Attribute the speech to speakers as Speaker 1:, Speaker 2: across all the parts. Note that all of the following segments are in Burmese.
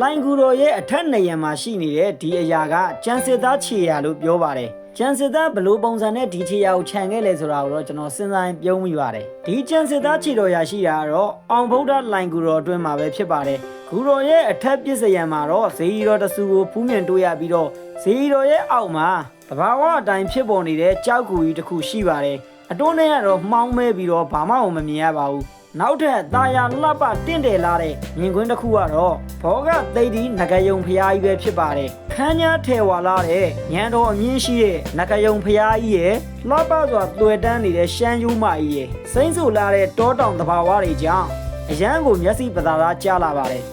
Speaker 1: လိုင်ကူတော်ရဲ့အထက်နေရံမှာရှိနေတဲ့ဒီအရာကကျန်စစ်သားခြေရာလို့ပြောပါတယ်ကျန်စစ်သားဘယ်လို့ပုံစံနဲ့ဒီခြေရာကိုခြံခဲ့လဲဆိုတာကိုတော့ကျွန်တော်စဉ်းစားရင်ပြုံးမိပါတယ်ဒီကျန်စစ်သားခြေတော်ရာရှိတာကတော့အောင်ဗုဒ္ဓလိုင်ကူတော်အတွင်းမှာပဲဖြစ်ပါတယ်ဂူတော်ရဲ့အထက်ပစ္စယံမှာတော့ဇေယီတော်တဆူကိုဖူးမြင်တွေ့ရပြီးတော့ဇေယီတော်ရဲ့အောက်မှာတဘာဝအတိုင်းဖြစ်ပေါ်နေတဲ့ကြောက်ကူကြီးတစ်ခုရှိပါတယ်အတွင်းထဲကတော့မှောင်းမဲပြီးတော့ဘာမှမမြင်ရပါဘူး နောက်ထပ်တာယာလှပတင့်တယ်လာတဲ့မြင်ကွင်းတစ်ခုကတော့ဘောကသိတိနဂယုံဖျားကြီးပဲဖြစ်ပါတယ်ခန်းညာထဲဝါလာတဲ့ညံတော်အမြင့်ရှိတဲ့နဂယုံဖျားကြီးရဲ့လှပစွာတွေ့တန်းနေတဲ့ရှမ်းယူမကြီးရဲ့စိမ့်ဆူလာတဲ့တောတောင်တဘာဝတွေကြောင့်အရန်ကိုမျက်စိပသာသာကြားလာပါတယ်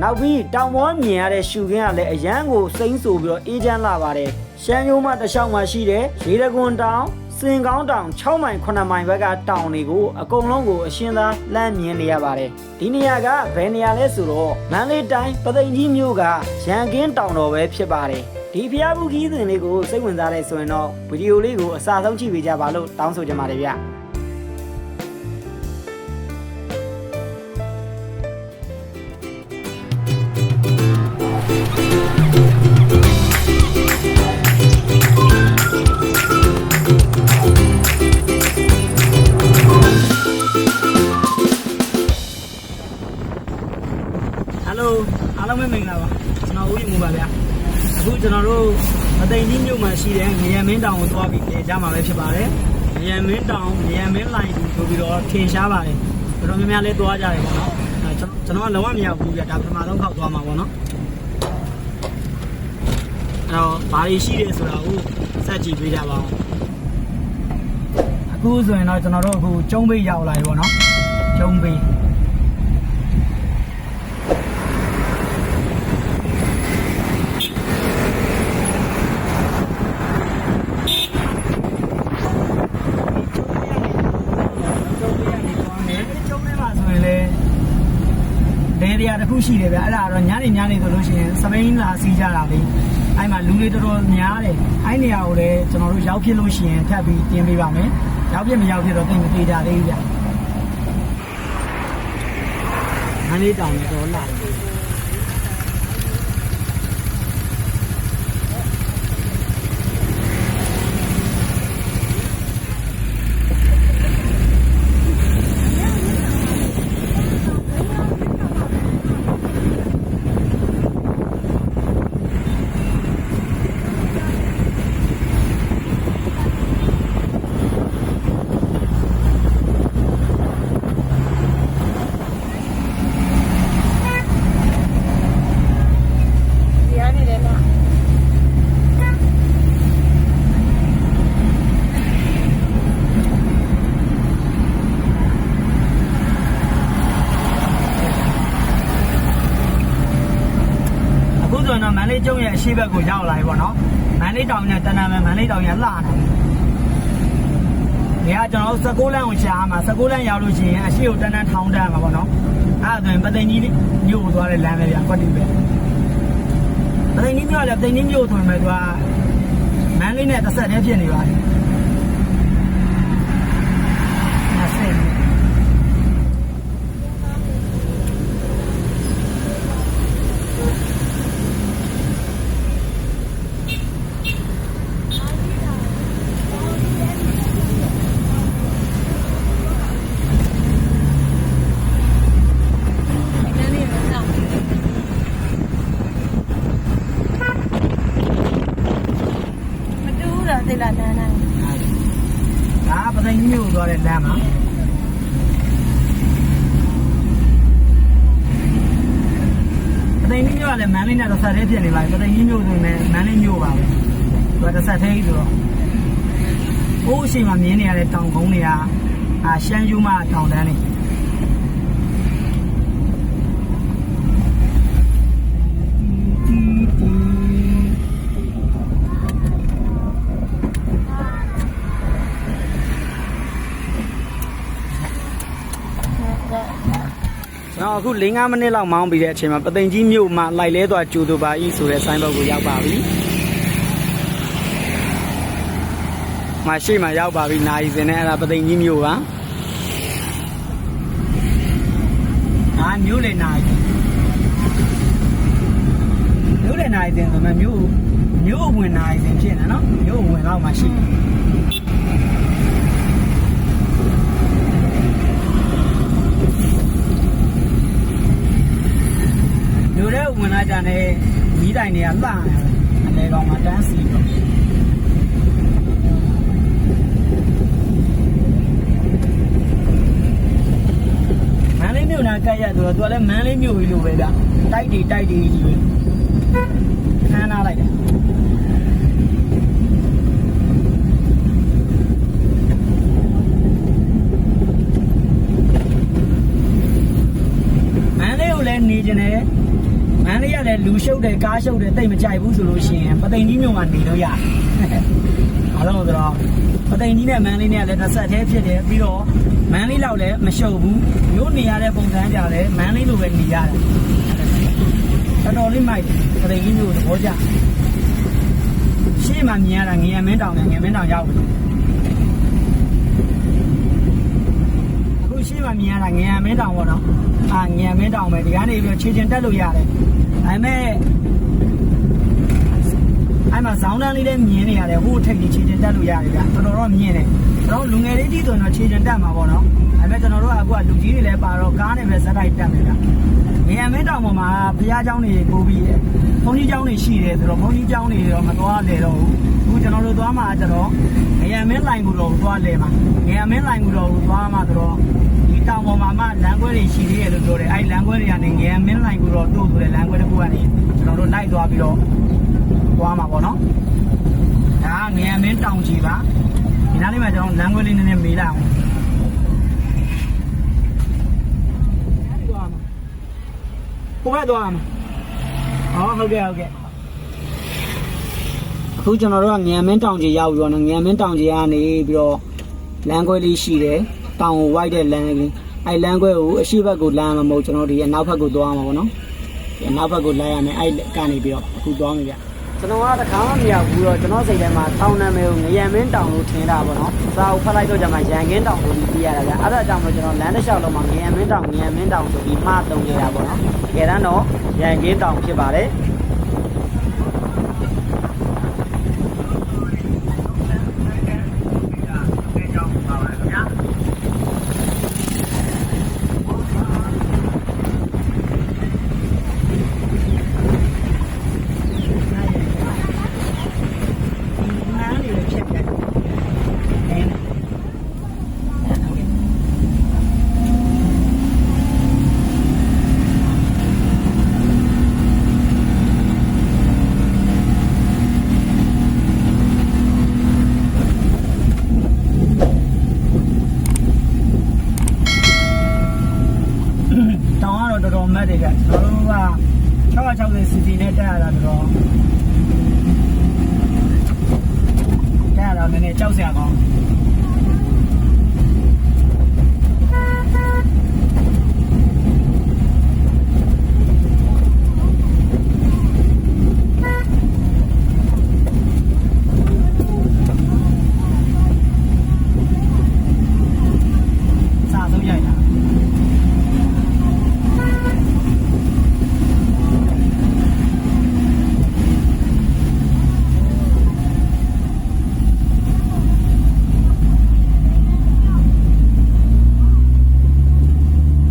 Speaker 1: နောက်ပြီးတောင်ပေါ်မြင်ရတဲ့ရှုခင်းကလည်းအရန်ကိုစိမ့်ဆူပြီးတော့အေးချမ်းလာပါတယ်ရှမ်းယူမတစ်လျှောက်မှာရှိတဲ့ရေတကွန်တောင် စင်ကောင်းတောင်6မိုင်9မိုင်ဘက်ကတောင်တွေကိုအကုန်လုံးကိုအရှင်းသားလှမ်းမြင်နေရပါတယ်ဒီနေရာကဘယ်နေရာလဲဆိုတော့မန္တလေးတိုင်းပသိမ်ကြီးမြို့ကရန်ကင်းတောင်တော်ပဲဖြစ်ပါတယ်ဒီဖျားဘူးကြီးစဉ်လေးကိုစိတ်ဝင်စားတဲ့ဆိုရင်တော့ဗီဒီယိုလေးကိုအစားဆုံးကြည့်ပေးကြပါလို့တောင်းဆိုချင်ပါတယ်ဗျ အားလုံးပဲမင်္ဂလာပါကျွန်တော်ဦးရီမူပါဗျာအခုကျွန်တော်တို့မသိန်ကြီးမြို့မှာရှိတဲ့ငရံမင်းတောင်ကိုသွားပြီးပြန်ကြမှာပဲဖြစ်ပါတယ်ငရံမင်းတောင်ငရံမင်းလိုင်ဆိုပြီးတော့ထင်ရှားပါတယ်တော်တော်များများလေးသွားကြတယ်ပေါ့နော်အဲကျွန်ကျွန်တော်ကလုံးဝမရောက်ဘူးဗျာဒါပထမဆုံးခောက်သွားမှာပေါ့နော်အဲ့တော့ဘာတွေရှိတယ်ဆိုတာကိုစက်ကြည့်ပေးကြပါဦးအခုဆိုရင်တော့ကျွန်တော်တို့အခုကျုံးပေးရောက်လာပြီပေါ့နော်ကျုံးပေး ကျုံးလေးကနေသွားမယ်ကျုံးလေးမှာဆိုရင်လည်းဒေဒီယာ တစ်ခုရှိတယ်ဗျအဲ့ဒါတော့ညနေညနေဆိုလို့ရှိရင်စပိန်လာစီးကြတာလေအဲ့မှာလူတွေတော်တော်များတယ်အဲ့နေရာကိုလည်းကျွန်တော်တို့ရောက်ဖြစ်လို့ရှိရင်ထပ်ပြီးတင်ပေးပါမယ်ရောက်ဖြစ်မရောက်ဖြစ်တော့သိမသေးကြသေးဘူးဗျမန္တလေးတောင်တော့လာတယ်
Speaker 2: ဒီကနေလည်းမ
Speaker 1: အခုဆိုရင်တော့မန္တလေးကျုံ ရဲ့အရှိဘက်ကိုရောက်လာပြီပေါ့နော်မန္တလေးတောင်နဲ့တဏ္ဍာမယ်မန္တလေးတောင်ရဲ့လှနေတယ်ဒီကကျွန်တော်တို့16လမ်းကိုရှားမှာ16လမ်းရောက်လို့ရှိရင်အရှိကိုတန်းတန်းထောင်းတန်းမှာပေါ့နော်အဲ့ဒါဆိုရင်ပသိမ်ကြီးမြို့ကိုသွားတဲ့လမ်းပဲဗျကွက်တူပဲပသိမ်ကြီးမြို့ကလည်းပသိမ်ကြီးမြို့ဆိုရင်ပဲသူကမန္တလေးနဲ့တစ်ဆက်တည်းဖြစ်နေပါတယ်အဲ့ဆက်နေ
Speaker 2: နည်းနည်းမစောင့်မတူးတော့သိလားနန်းနန်း
Speaker 1: ဒါပသိမ်ကြီးမြို့ကိုသွားတဲ့လမ်းမှာပသိမ် ကြီးမြို့ကလည်းမန္တလေးနဲ့တစ်ဆက်တည်းဖြစ်နေပါပြီပသိမ်ကြီးမြို့ဆိုရင်လည်းမန္တလေးမြို့ပါပဲသူကတစ်ဆက်တည်းဆိုတော့ဟိုးအချိန်မှာမြင်နေရတဲ့တောင်ကုန်းတွေကအာရှမ်းယူမတောင်တန်းတွေ အခု၄၅မိနစ်လောက်မောင်းပြီးတဲ့အချိန်မှာပသိမ်ကြီးမြို့မှာလိုက်လဲသွားကျူတူပါဤဆိုတဲ့ဆိုင်းဘုတ်ကိုရောက်ပါပြီ။မရှိမှရောက်ပါပြီ။နိုင်စင်နဲ့အဲ့ဒါပသိမ်ကြီးမြို့ပါ။အာမြို့လေနိုင်နိုင်တယ်ဆိုမှမြို့မြို့ဝင်နိုင်တယ်ဖြစ်နေနော်မြို့ဝင်တော့မှရှိတယ် မြို့ထဲဝင်လာကြတဲ့မိတိုင်တွေကလှတယ်အလေကောင်မှတန်းစီတော့မန်းလေးမြို့နာကက်ရက်ဆိုတော့သူကလည်းမန်းလေးမြို့ကြီးလိုပဲဗျတိုက်တီတိုက်တီကြီးပဲခန်းနာလိုက်တယ်မန်းလေးကိုလည်းနေကြတယ်မန်း လေးကလည်းလူရှုပ်တယ်ကားရှုပ်တယ်တိတ်မကြိုက်ဘူးဆိုလို့ရှိရင်ပသိမ်ကြီးမြို့မှာနေလို့ရတယ်ဘာလို့လဲဆိုတော့ပသိမ်ကြီးနဲ့မန်းလေးနဲ့လည်းတစ်ဆက်တည်းဖြစ်တယ်ပြီးတော့မန်းလေးလောက်လည်းမရှုပ်ဘူးမြို့နေရတဲ့ပုံစံကြတယ်မန်းလေးလိုပဲနေရတယ်တော်တော်လေးမိုက်တယ်ပသိမ်ကြီးမြို့သဘောကျရှေ့မှာမြင်ရတာငရမင်းတောင်နဲ့ငရမင်းတောင်ရောက်ပြီအခု ရှေ့မှာမြင်ရတာငရမင်းတောင်ပေါ့နော်အာငရမင်းတောင်ပဲဒီကနေပြီးတော့ခြေကျင်တက်လို့ရတယ်ဒါပေမဲ့အဲ့မှာဇောင်းတန်းလေးလည်းမြင်နေရတယ်ဟိုထိပ်ကြီးခြေကျင်တက်လို့ရတယ်ဗျတော်တော်တော့မြင်တယ်ကျွန်တော်လူငယ်လေးကြီးဆိုရင်တော့ခြေကျင်တက်မှာပေါ့နော်ဒါပေမဲ့ကျွန်တော်တို့ကအခုကလူကြီးတွေလည်းပါတော့ကားနဲ့ပဲဇက်တိုက်တက်မယ်ဗျငရမင်းတောင်ပေါ်မှာဘုရားကျောင်းတွေပို့ပြီးတယ်ဘုန်းကြီးကျောင်းတွေရှိတယ်ဆိုတော့ဘုန်းကြီးကျောင်းတွေတော့မသွားလေတော့ဘူးအခုကျွန်တော်တို့သွားမှာကျတော့င ရမင်းလိုင်ကိုတော့သွားလေမှာငရမင်းလိုင်ကိုတော့သွားမှာဆိုတော့ဒီတောင်ပေါ်မှာမှလမ်းခွဲတွေရှိသေးတယ်လို့ပြောတယ်အဲ့လမ်းခွဲတွေကနေငရမင်းလိုင်ကိုတော့တို့ဆိုတဲ့လမ်းခွဲတစ်ခုကနေကျွန်တော်တို့လိုက်သွားပြီးတော့သွားမှာပေါ့နော်ဒါကငရမင်းတောင်ကြီးပါဒီနားလေးမှာကျွန်တော်လမ်းခွဲလေးနည်းနည်းမေးလိုက်အောင်ကိုပဲသွားမှာဟောဟုတ်ကဲ့ဟုတ်ကဲ့ အခုကျွန်တော်တို့ကငရမင်းတောင်ကြီးရောက်ပြီးတော့ငရမင်းတောင်ကြီးကနေပြီးတော့လမ်းခွဲလေးရှိတယ်တောင်ကိုဝိုက်တဲ့လမ်းလေးအဲ့လမ်းခွဲကိုအရှိဘက်ကိုလမ်းမှာမဟုတ်ကျွန်တော်ဒီအနောက်ဘက်ကိုသွားမှာပေါ့နော်ဒီအနောက်ဘက်ကိုလိုက်ရမယ်အဲ့ကနေပြီးတော့အခုသွားမယ်ဗျကျွန်တော်ကတခါမှမရောက်ဘူးတော့ကျွန်တော်စိတ်ထဲမှာတောင်နာမည်ကိုငရမင်းတောင်လို့ထင်တာပေါ့နော်စာအုပ်ဖတ်လိုက်တော့ကျွန်မရန်ကင်းတောင်ကိုပြီးရတာဗျအဲ့ဒါကြောင့်မို့ကျွန်တော်လမ်းတစ်လျှောက်လုံးမှာငရမင်းတောင်ငရမင်းတောင်ဆိုပြီးမှားတုံနေတာပေါ့နော်တကယ်တမ်းတော့ရန်ကင်းတောင်ဖြစ်ပါတယ် နားနေလို့ဖြစ်ပြန်တယ်တောင်းကတော့တော်တော်မတ်တယ်ကကျွန်တော်တို့က660 cc နဲ့တက်ရတာတော်တော် တဲ့တော့နည်းနည်းကြောက်စရာကောင်းစာဆုံးရိုက်တာ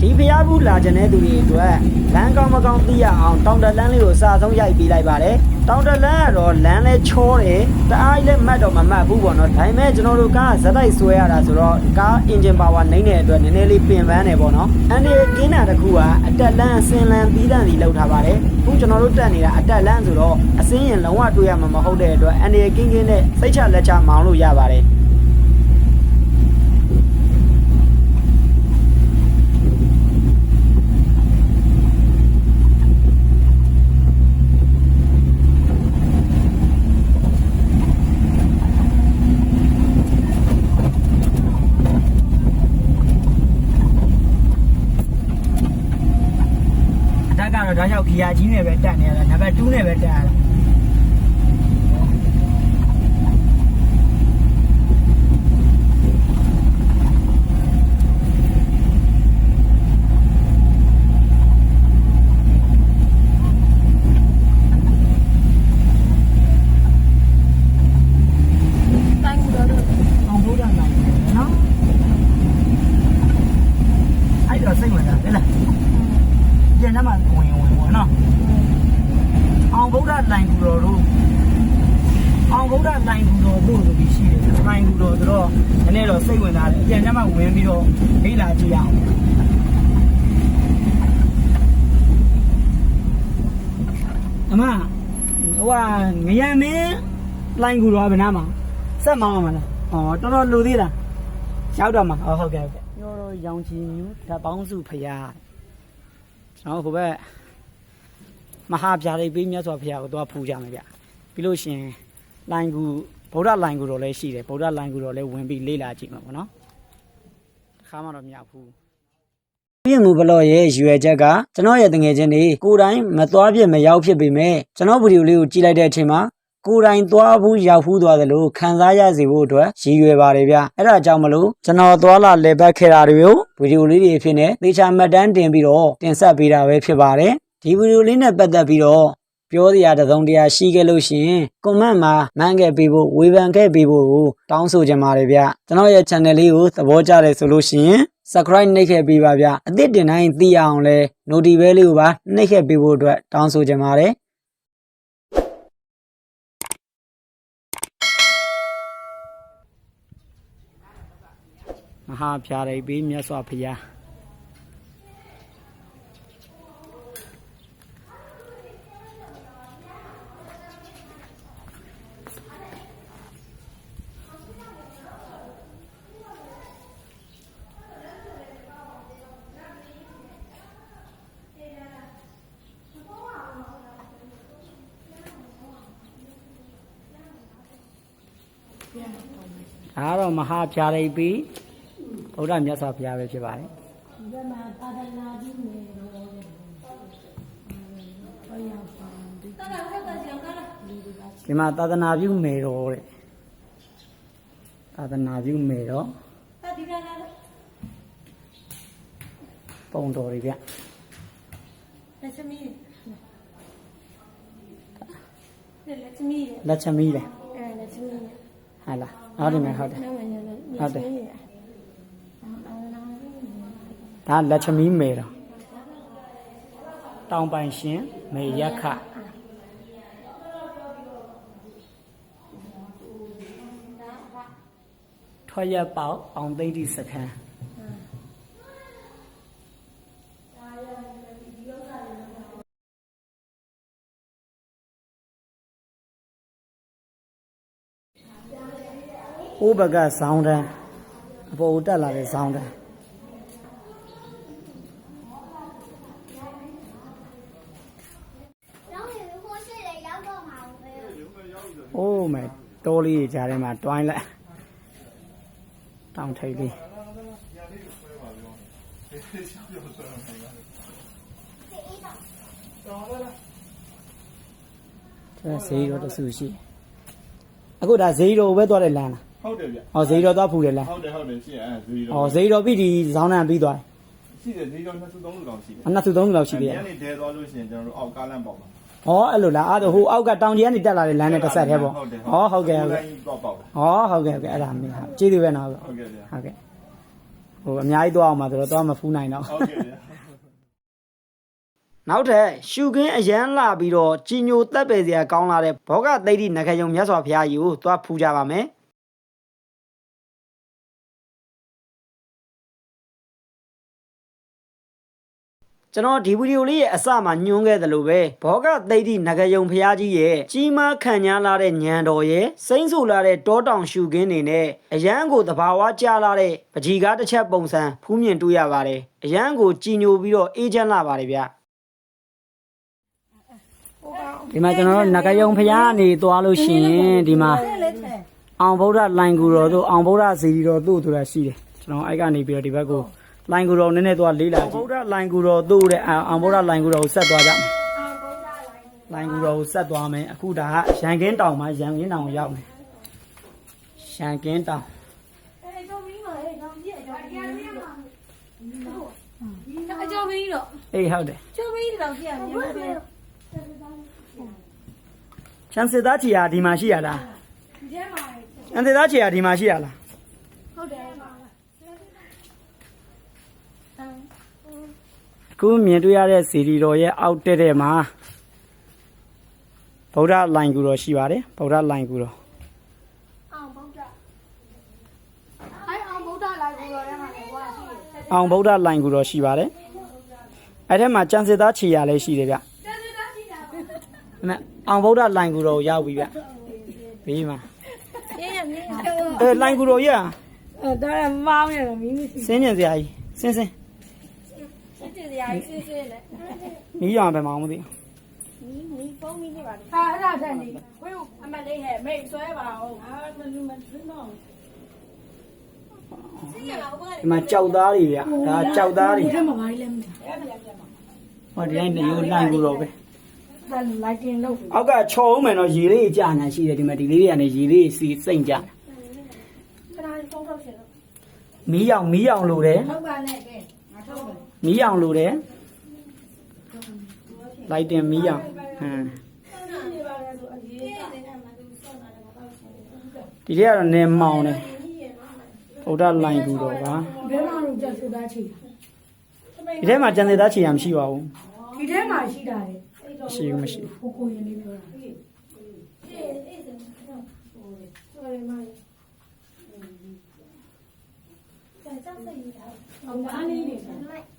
Speaker 1: ဒီ ဖျားဘူးလာကြတဲ့သူတွေအတွက်လမ်းကောင်းမကောင်းသိရအောင်တောင်တလန်းလေးကိုစာဆုံးရိုက်ပေးလိုက်ပါတယ်တောင်တလန်းကတော့လမ်းလဲချောတယ်တအားကြီးလည်းမတ်တော့မမတ်ဘူးပေါ့နော်ဒါပေမဲ့ကျွန်တော်တို့ကားဇက်တိုက်ဆွဲရတာဆိုတော့ကားအင်ဂျင်ပါဝါနှိမ့်တဲ့အတွက်နည်းနည်းလေးပင်ပန်းတယ်ပေါ့နော်အန်ဒီကင်းတာတစ်ခုကအတက်လန်းအစင်လန်းပြီးတန်စီလောက်ထားပါတယ်အခုကျွန်တော်တို့တက်နေတာအတက်လန်းဆိုတော့အစင်းရင်လုံးဝတွေ့ရမှာမဟုတ်တဲ့အတွက်အန်ဒီကင်းကင်းနဲ့စိတ်ချလက်ချမောင်းလို့ရပါတယ် အ တက်ကတော့ဒါကြောင့်ခီယာကြီးနဲ့ပဲတက်နေရတာနံပါတ်2နဲ့ပဲတက်ရတာ လိုင်ကူတော်တို့အောင်ဗုဒ္ဓလိုင်ကူတော်တို့ဆိုပြီးရှိတယ်လိုင်ကူတော်ဆိုတော့ဒီနေ့တော့စိတ်ဝင်စားတယ်အပြန်ကျမှဝင်ပြီးတော့လေ့လာကြည့်ရအောင်အ မဟိုကငရံမင်းလိုင်ကူတော်ကဘယ်နာမှာဆက်မောင်းအောင်မလားဩတော်တော်လူသေးလားရောက်တော့မှာဩဟုတ်ကဲ့ဟုတ်ကဲ့ပြောတော့ရောင်ချီမျိုးဓာတ်ပေါင်းစုဖရာကျွန်တော်ဟိုဘက်မဟာဗျာဒိတ်ပေးမြတ်စွာဘုရားကိုသွားဖူးကြမယ်ဗျပြီးလို့ရှရင်လိုင်ကူဗုဒ္ဓလိုင်ကူတော်လည်းရှိတယ်ဗုဒ္ဓလိုင်ကူတော်လည်းဝင်ပြီးလေ့လာကြည့်မှာပေါ့နော်တစ်ခါမှတော့မရဘူး ပြည့်မှုဘလော့ရဲ့ရွယ်ချက်ကကျွန်တော်ရဲ့တငယ်ချင်းတွေကိုယ်တိုင်မသွားပြစ်မရောက်ဖြစ်ပေမဲ့ကျွန်တော်ဗီဒီယိုလေးကိုကြည့်လိုက်တဲ့အချိန်မှာကိုယ်တိုင်သွားဘူးရောက်ဘူးသွားတယ်လို့ခံစားရစေဖို့အတွက်ရည်ရွယ်ပါတယ်ဗျအဲ့ဒါကြောင့်မလို့ကျွန်တော်သွားလာလေပတ်ခဲ့တာတွေကိုဗီဒီယိုလေးတွေအဖြစ်နဲ့သေချာမှတ်တမ်းတင်ပြီးတော့တင်ဆက်ပေးတာပဲဖြစ်ပါတယ်ဒီဗီဒီယိုလေးနဲ့ပတ်သက်ပြီးတော့ပြောစရာတစ်စုံတရာရှိခဲ့လို့ရှိရင်ကွန်မန့်မှာမှန်းခဲ့ပေးဖို့ဝေဖန်ခဲ့ပေးဖို့ကိုတောင်းဆိုချင်ပါတယ်ဗျကျွန်တော်ရဲ့ channel လေးကိုသဘောကျတယ်ဆိုလို့ရှိရင် subscribe နှိပ်ခဲ့ပေးပါဗျအသစ်တင်တိုင်းသိရအောင်လဲ notification လေးကိုပါနှိပ်ခဲ့ပေးဖို့အတွက်တောင်းဆိုချင်ပါတယ်မဟာဖြာရိပ်ပေးမြတ်စွာဘုရား ဒါကတော့မဟာဖြာရိပ်ပြီးဗုဒ္ဓမြတ်စွာဘုရားပဲဖြစ်ပါတယ်
Speaker 2: ဒီမှာသာသနာပြုနေတော့တယ်ဟောရပါဒီတာတာဟုတ်ပါစီအောင်ကားလားဒီဒီပါ
Speaker 1: ဒီမှာသာသနာပြုမယ်တော်တဲ့သာသနာပြုမယ်တော်
Speaker 2: တာဒီကလာလား
Speaker 1: ပုံတော်တွေဗျ
Speaker 2: လက်ချမီးလက်ချမီး
Speaker 1: လက်ချမီးလေ
Speaker 2: အဲလက်ချမီး
Speaker 1: ဟာလားဟုတ်တယ်မယ်ဟုတ်တယ်
Speaker 2: နောက်မှလည်း
Speaker 1: ဟုတ်တယ်ဒါလက်ချမီးမယ်တော်တောင်ပိုင်ရှင်မေယက္ခထွက်ရက်ပေါက်အောင်သိမ့်တိစခန်း ဟိုးဘက်ကဇောင်းတန်းအပေါ်ကိုတက်လာတဲ့ဇောင်းတန်း
Speaker 3: โอ้
Speaker 1: แม่โตလေးကြီးကြားထဲမှာတွိုင်းလိုက်တောင်ထိပ်လေးကျွန်တော်ဈေးတော်တဆူရှိအခုဒါဈေးတော်ဘက်သွားတဲ့လမ်းလား
Speaker 4: ဟုတ်တယ်ဗျ။
Speaker 1: ဟောဈေးတော်သွားဖူတယ်လမ်း
Speaker 4: ဟုတ်တယ်ဟုတ်တယ်ရှိရအဲဇီ။ရော
Speaker 1: ဟောဈေးတော်ပြီးဒီဇောင်းနံပြီးသွားတယ်
Speaker 4: ရှိတယ်ဇီရောနှစ်စုသုံးစုတောင်ရှိတယ်။
Speaker 1: အနှစ်သူသုံးသူလောက်ရှိသေးတယ်
Speaker 4: ညနေတဲသွားလို့ရှိရင်ကျွန်တော်တို့အောက်ကားလမ်းပေါက်ပါ။
Speaker 1: ဟောအဲ့လိုလားအဲ့ဒါဟိုအောက်ကတောင်ကြီးကနေတက်လာတဲ့လမ်းနဲ့တစ်ဆက်တည်းပေါ့။ဟောဟုတ်ကဲ့ဟုတ်ကဲ့
Speaker 4: တော့ပေါက်တယ်။
Speaker 1: ဟောဟုတ်ကဲ့ဟုတ်ကဲ့အဲ့ဒါမင်းဟာကျေးဇူးပဲနော်
Speaker 4: ဟုတ်ကဲ့ဗျ။
Speaker 1: ဟုတ်ကဲ့။ဟိုအများကြီးသွားအောင်ပါဆိုတော့သွားမဖူးနိုင်တော့
Speaker 4: ဟုတ်ကဲ့ဗျ
Speaker 1: နောက်ထပ်ရှုခင်းအရန်လာပြီးတော့ကြီးညိုတက်ပယ်စရာကောင်းလာတဲ့ဘောဂသိတိနဂယုံမြတ်စွာဘုရားကြီးကိုသွားဖူးကြပါမယ် ကျွန်တော်ဒီဗီဒီယိုလေးရဲ့အစမှာညွှန်းခဲ့သလိုပဲဘောဂသိတိနဂယုံဘုရားကြီးရဲ့ကြီးမားခံညားလာတဲ့ညံတော်ရဲ့စိမ့်ဆူလာတဲ့တောတောင်ရှုခင်းနေနဲ့အရန်ကိုတဘာဝကျလာတဲ့ပကြီးကားတစ်ချက်ပုံစံဖူးမြင်တွေ့ရပါတယ်အရန်ကိုကြီးညိုပြီးတော့အေးချမ်းလာပါတယ်ဗျဒီမှာကျွန်တော်တို့နဂယုံဖျားကနေသွားလို့ရှိရင်ဒီမှာ
Speaker 2: လက်ထဲ
Speaker 1: အောင်ဗုဒ္ဓလိုင်ကူတော်တို့အောင်ဗုဒ္ဓဇီရီတော်တို့ဆိုတာရှိတယ်ကျွန်တော်အဲ့ကနေပြီးတော့ဒီဘက်ကို လိုင်ကူတော်နည်းနည်းသွားလေးလာကြည့်ဗုဒ္ဓလိုင်ကူတော်တို့တဲ့အောင်ဗုဒ္ဓလိုင်ကူတော်ကိုဆက်သွားကြမယ်လိုင်ကူတော်ကိုဆက်သွားမယ်အခုဒါကရန်ကင်းတောင်မှာရန်ကင်းတောင်ကိုရောက်မယ်ရန်ကင်းတောင်
Speaker 2: အဲကြောမင်းတော့အဲကြောကြီးအကြောကြီးအကြောမင်းတော့
Speaker 1: အေးဟုတ်တယ်
Speaker 2: ကြောမင်းတော့ကြည့်ရမယ်ဘယ်
Speaker 1: ချန်စစ်သားချီယာဒီမှာရှိရလား
Speaker 2: ကျဲမှာ
Speaker 1: ချန်စစ်သားချီယာဒီမှာရှိရလား
Speaker 2: ဟုတ်တယ်
Speaker 1: အ ခုမြင်တွေ့ရတဲ့ဇီရီတော်ရဲ့အောက်တက်တဲ့မှာဗဗုဒ္ဓလိုင်ကူတော်ရှိပါတယ်ဗုဒ္ဓလိုင်ကူတော်
Speaker 3: အောင်ဗုဒ္ဓအဲ့အောင်ဗုဒ္ဓလာကူတော်ထဲမှာလည်းဟွာရှိတယ်
Speaker 1: အောင်ဗုဒ္ဓလိုင်ကူတော်ရှိပါတယ်အဲ့ထဲမှာကျန်စစ်သားခြေရလည်းရှိတယ်ဗျအဲ့မဲ့အောင်ဗုဒ္ဓလိုင်ကူတော်ကိုရောက်ပြီဗျဘေးမှာ
Speaker 2: ရရမြင်ရ
Speaker 1: အဲလိုင်ကူတော်ရ
Speaker 2: အဲ့ဒါရမောင်းရတော့မင်းမရှိ
Speaker 1: စင်းညင်စရာကြီးစင်းစင်း
Speaker 2: စစ်စစ်စရာကြီးစစ်စစ်နဲ့
Speaker 1: မီးရောင်ပဲမအောင်မသိ
Speaker 2: မီးမီးပုံးမီးနေပါလေဟာအဲ့ဒါတက်နေဝေးအမလေးဟဲ့မိတ်ဆွဲပါအောင်အာမလူမသိတော့စစ်ရပါဘာလဲ
Speaker 1: ဒီမှာကြောက်သားတွေဗျဒါကြောက်သားတွေ
Speaker 2: ဒီမှာဘာလဲမသိအဲ့ဒါပြန်မှာ
Speaker 1: ဟောဒီတိုင်းနေရိုးလိုင်ကူတော်ပဲ
Speaker 2: ဒါလိုက်တင်လို့
Speaker 1: အောက်ကချော်အောင်မယ်နော်ရေလေးကြာနေရှိတယ်ဒီမှာဒီလေးတွေကနေရေလေးစီစိမ့်ကြတယ်
Speaker 2: ခဏလေးဖုန်းထုတ်ရှင်လို့
Speaker 1: မီးရောင်မီးရောင်လိုတယ်
Speaker 2: ဟုတ်ပါနဲ့ကဲငါထုတ်မယ်
Speaker 1: မီးရောင်လိုတယ်လိုက်တင်မီးရောင်ဟမ်
Speaker 2: နေပါလေဆိုအကြီး
Speaker 1: ဒီထဲကတော့နေမောင်တယ်ဗုဒ္ဓလိုင်ကူတော်ပါ
Speaker 2: ဘယ်မှာလို့ကြက်စသားချီ
Speaker 1: ဒီထဲမှာကျန်တဲ့သားချီရမရှိပါဘူး
Speaker 2: ဒီထဲမှာရှိတာလေ
Speaker 1: မရှိဘူးမရှိဘူး
Speaker 2: ကိုကိုရင်လေးပြောတာအောင်ပါနေနေတယ်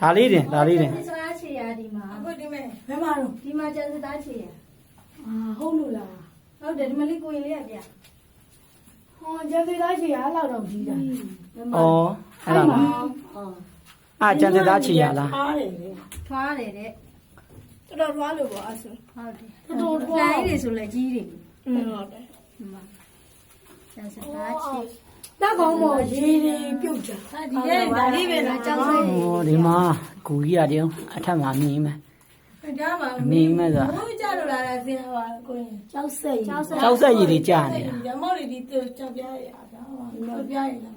Speaker 1: ဒါလေးတင်ဒါလေးတင်
Speaker 3: စကားချေရဒီမှာ
Speaker 2: အခုဒီမဲ့ဘယ်မှာတော့
Speaker 3: ဒီမှာကျန်စသားချေရ
Speaker 2: အာဟုတ်လို့လား
Speaker 3: ဟုတ်တယ်ဒီမလေးကိုရင်လေးကပြ
Speaker 2: ဟောကျက်စသားချီရအဲ့လောက်တော့ကြီးတာ
Speaker 1: ဩအဲ့ဒါလားအာကျန်တဲ့သားချီရလား
Speaker 2: အားတယ်လေ
Speaker 3: ထွားတယ်တဲ့
Speaker 2: တော်တော်ထွားလို့ပေါ့အဲ့ဆို
Speaker 3: ဟုတ်တယ်
Speaker 2: တော်တော်ထွား
Speaker 3: လိုင်းတွေဆိုလည်းကြီးတယ်
Speaker 2: อืมဟုတ်တယ်
Speaker 3: ဒီမှာကျန်စသားချေ
Speaker 2: တက်ကောင်းမော်ရေးလေးပြုတ်ကြ
Speaker 3: ဒီထဲဒါလေးပဲလားကြောက်စိတ်
Speaker 1: ဩဒီမှာကူကြီးရတယ်အထက်မှာမြင်မယ်
Speaker 2: ဒါမှ
Speaker 1: မြင်မယ်ဆိုတာ
Speaker 2: ဘုန်းကြလို့လာတာစင်ပါကိုရင်ကြောက်စိတ်ကြောက်စိတ်
Speaker 1: ကြောက်ဆက်ရည်တွေကြာနေတာ
Speaker 2: ရမောက်တွေဒီကြောက်ပြားရတာကြောက်ပြားရလား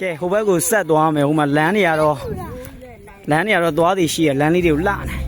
Speaker 1: ကဲဟိုဘက်ကိုဆက်သွားမယ်ဟိုမှာလမ်းတွေကတော့လမ်းတွေကတော့သွားသည်ရှိရလမ်းလေးတွေကိုလှနေ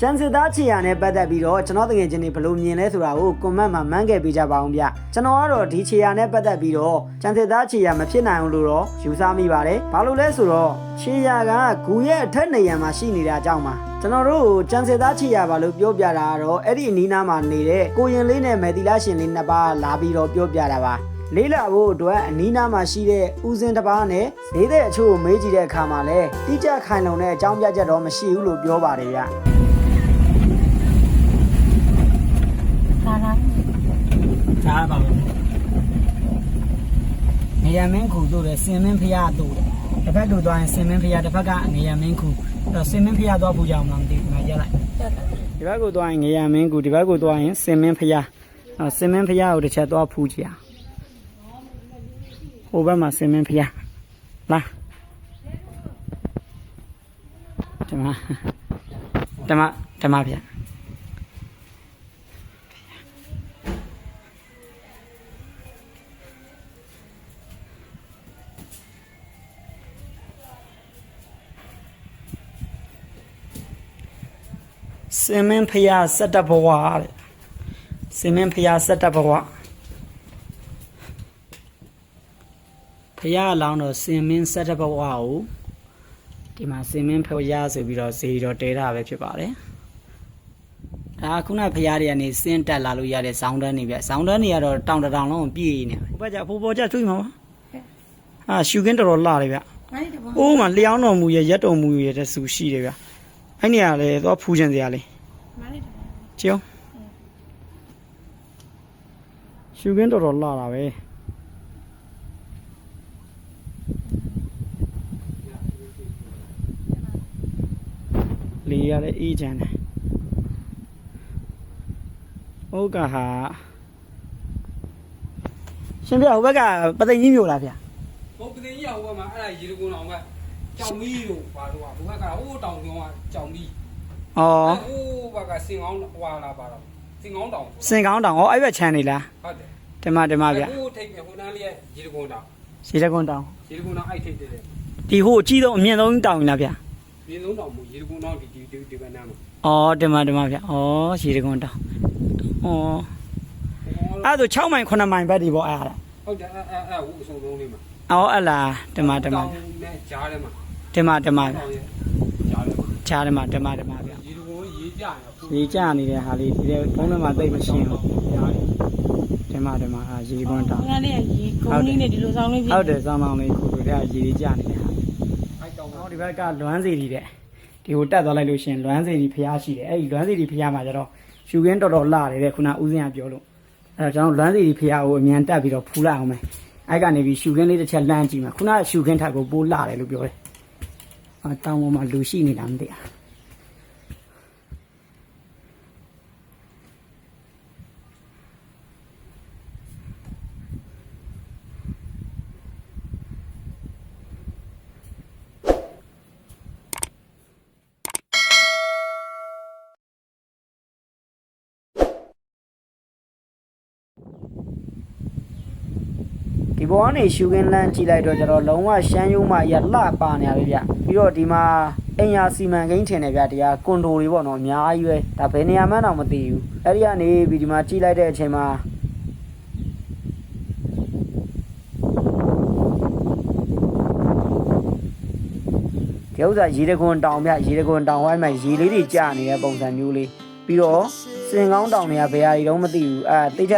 Speaker 1: ကျန်စစ်သားချီရနဲ့ပတ်သက်ပြီးတော့ကျွန်တော်တကယ်ချင်းနေဘယ်လိုမြင်လဲဆိုတာကိုကွန်မန့်မှာမှန်းခဲ့ပေးကြပါအောင်ဗျကျွန်တော်ကတော့ဒီချီရနဲ့ပတ်သက်ပြီးတော့ကျန်စစ်သားချီရမဖြစ်နိုင်ဘူးလို့တော့ယူဆမိပါတယ်ဘာလို့လဲဆိုတော့ချီရကဂူရဲ့အထက်နေရံမှာရှိနေတာအကြောင်းပါကျွန်တော်တို့ကျန်စစ်သားချီရပါလို့ပြောပြတာကတော့အဲ့ဒီအနီးနားမှာနေတဲ့ကိုရင်လေးနဲ့မယ်တီလာရှင်လေးနှစ်ပါးလာပြီးတော့ပြောပြတာပါလေးလာဖို့အတွက်အနီးနားမှာရှိတဲ့ဦးစင်တစ်ပါးနဲ့ဈေးတဲ့အချို့ကိုမေးကြည့်တဲ့အခါမှာလည်းတိကျခိုင်လုံတဲ့အကြောင်းပြချက်တော့မရှိဘူးလို့ပြောပါတယ်ဗျ။ဒါလား ဒါပါဘူး။နေရမင်းခုတို့တယ်စင်မင်းဖျားတို့တယ်။တစ်ဖက်တို့သွားရင်စင်မင်းဖျားတစ်ဖက်ကနေရမင်းခုအဲ့တော့စင်မင်းဖျားသွားဖို့ကြောင်မလားမသိဘူး။ငါရက်လိုက်။ဒီဘက်ကိုသွားရင်နေရမင်းခုဒီဘက်ကိုသွားရင်စင်မင်းဖျား။အဲ့စင်မင်းဖျားကိုတစ်ချက်သွားဖူးကြည့်အောင်။ဟိုဘက်မှာစင်မင်းဖျားလာဓမ္မဓမ္မဓမ္မဖျား စင်မင်းဖျားစက်တဘဝတဲ့စင်မင်းဖျားစက်တဘဝဖရာအလောင်းတော်စင်မင်းဆက်တဘဝကိုဒီမှာစင်မင်းဖရာဆိုပြီးတော့ဇေတော်တဲတာပဲဖြစ်ပါတယ်။ဒါခုနဖရာတွေကနေစင်းတက်လာလို့ရတဲ့ဇောင်းတန်းနေပြဇောင်းတန်းနေကတော့တောင်တစ်တောင်လုံးကိုပြည့်နေတယ်။ဟိုဘက်ကဖိုးပေါ်ကြကျွေးမှာပါ။အာရှူကင်းတော်တော်လှတယ်ဗျ
Speaker 2: မိုင်းတဘော။
Speaker 1: အိုးမှာလျောင်းတော်မူရဲ့ရက်တော်မူရဲ့တဲ့ဆူရှိတယ်ဗျ။ အဲ့နေရာလေသွားဖူးချင်စရာလေး
Speaker 2: မိုင်းတဘော။
Speaker 1: ကျုံရှူကင်းတော်တော်လှတာပဲ။လေရလည်းအေးချမ်းတယ်ဟုတ်ကဟာရှင်ပြဟိုဘက်ကပသိမ်ကြီးမြို့လားဗျ
Speaker 5: ဘုတ်ပသိကြီးအောင်ဘက်မှာအဲ့ဒါရေတကုန်းအောင်က ကြောင်မီးတို့ဘာလို့อ่ะဘုကကဟိုးတောင်ကျောင်းကကြောင်မီး
Speaker 1: ဩ
Speaker 5: ဟိုးဘက်ကစင်ကောင်းဟွာလာပါတော့စင်ကောင်းတောင်
Speaker 1: စင်ကောင်းတောင်ဩအဲ့ဘက်ချမ်းနေလား
Speaker 5: ဟုတ်တယ်
Speaker 1: ဒီမှာဒီမှာဗျ
Speaker 5: ဟိုးထိပ်ဟိုနန်းလေးရဲ့ရေတကုန်းတောင်
Speaker 1: စီတကွန်းတောင်
Speaker 5: ရေတကုန်းတောင်အဲ့ထိပ်တည်းတယ်
Speaker 1: ဒီဟိုအကြီးဆုံးအမြင့်ဆုံးတောင်ကြီးလားဗျ
Speaker 5: မြင်းလုံးတောင်မူရေတကုန်းတောင်ဒီဒီဒီဒီကနန်းမှာ
Speaker 1: ဩဒီမှာဒီမှာဗျဩစီတကွန်းတောင်ဩအဲ့ဒါဆို6မိုင်9မိုင်ဘက်ဒီပေါ့အဲ့ဒါ
Speaker 5: ဟုတ်တယ်အဲ့အဲ့အဲ့ဟိုအစုံလုံးလေးမှာ
Speaker 1: ဩအဲ့လားဒီမှာဒီမှာ
Speaker 5: နဲ့ကြားထဲမှာ
Speaker 1: ဒီမှာဒီမှာဗျ
Speaker 5: တောင်ရဲ့ကြားထဲမှာ
Speaker 1: ခြားဒီမှာဒီမှာဒီမှာဗျ
Speaker 5: ရေတကုန်းရေပြနေတော့
Speaker 1: ရေကျနေတဲ့ဟာလေးဒီထဲဖုံးထဲမှာတိတ်မရှင်းဘူးဒီမှာဒီမှာဟာရေကွန်းတောင်
Speaker 2: ငါလေးကရေကုန်းလေးနဲ့ဒီလိုဆောင်လေးပြ
Speaker 1: ဟုတ်တယ်စောင်းမောင်းလေးခုခုတည်းကရေတွေကျနေတဲ့ဟာ
Speaker 5: အဲ့တောင်
Speaker 1: ဟောဒီဘက်ကလွမ်းစီတီတဲ့ဒီကိုတက်သွားလိုက်လို့ရှရင်လွမ်းစီတီဖျားရှိတယ်အဲ့ဒီလွမ်းစီတီဖျားမှာကျတော့ရှူခင်းတော်တော်လှတယ်တဲ့ခုနဦးစင်းကပြောလို့အဲ့တော့ကျွန်တော်လွမ်းစီတီဖျားကိုအမြန်တက်ပြီးတော့ဖူးလိုက်အောင်မယ်အဲ့ကနေပြီးရှူခင်းလေးတစ်ချက်လှမ်းကြည့်မှာခုနကရှူခင်းထက်ကိုပိုးလှတယ်လို့ပြောတယ်အာ တောင်ပေါ်မှာလူရှိနေတာမသိဘူး ဒီဘောကနေရှူကင်းလန်းကြည့်လိုက်တော့ကျတော့လုံးဝရှမ်းယုံမရလှပါနေရပဲဗျပြီးတော့ဒီမှာအင်ယာစီမံကိန်းထင်တယ်ဗျတရားကွန်ဒိုတွေပေါ့နော်အများကြီးပဲဒါဘယ်နေရာမှတော့မသိဘူးအဲ့ဒီကနေပြီးဒီမှာကြည့်လိုက်တဲ့အချိန်မှာဒီဥစ္စာရေတကွန်တောင်ဗျရေတကွန်တောင်ဝိုင်းမှာရေလေးတွေကျနေတဲ့ပုံစံမျိုးလေးပြီးတော့ စင်ကောင်းတောင်တွေကဘယ်ဟာတွေတော့မသိဘူးအဲတိကျ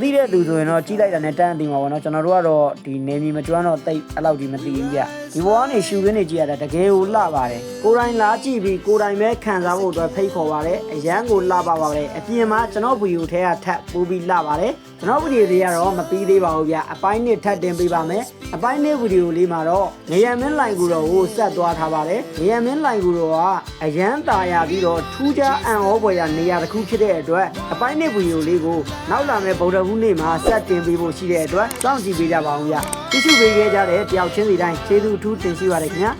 Speaker 1: သိတဲ့သူဆိုရင်တော့ကြီးလိုက်တာနဲ့တန်းအသိမှာပေါ့နော်ကျွန်တော်တို့ကတော့ဒီနေမီမကျွမ်းတော့တိတ်အဲ့လောက်ကြီးမသိဘူးဗျ ဒီဘောကနေရှူခင်းနေကြည့်ရတာတကယ်ကိုလှပါတယ်ကိုယ်တိုင်လာကြည့်ပြီးကိုယ်တိုင်ပဲခံစားဖို့အတွက်ဖိတ်ခေါ်ပါတယ်အရန်ကိုလှပါပါတယ်အပြင်မှာကျွန်တော်ဗီဒီယိုထဲကထပ်ပို့ပြီးလှပါတယ်ကျွန်တော်ဗီဒီယိုတွေကတော့မပြီးသေးပါဘူးဗျအပိုင်းနှစ်ထပ်တင်ပေးပါမယ်အပိုင်းနှစ်ဗီဒီယိုလေးမှာတော့နေရမင်းလိုင်ကူတော်ကိုဆက်သွားထားပါတယ်နေရမင်းလိုင်ကူတော်ကအရန်ตาရပြီးတော့ထူးခြားအံ့ဩဖွယ်ရာနေရာတစ်ခုဖြစ်တဲ့အတွက်အပိုင်းနှစ်ဗီဒီယိုလေးကိုနောက်လာမယ့်ဗုဒ္ဓဟူးနေ့မှာဆက်တင်ပေးဖို့ရှိတဲ့အတွက်စောင့်ကြည့်ပေးကြပါဦးဗျ ကြည့်ရှုပေးခဲ့ကြတဲ့တယောက်ချင်းစီတိုင်းကျေးဇူးအထူးတင်ရှိပါတယ်ခင်ဗျာ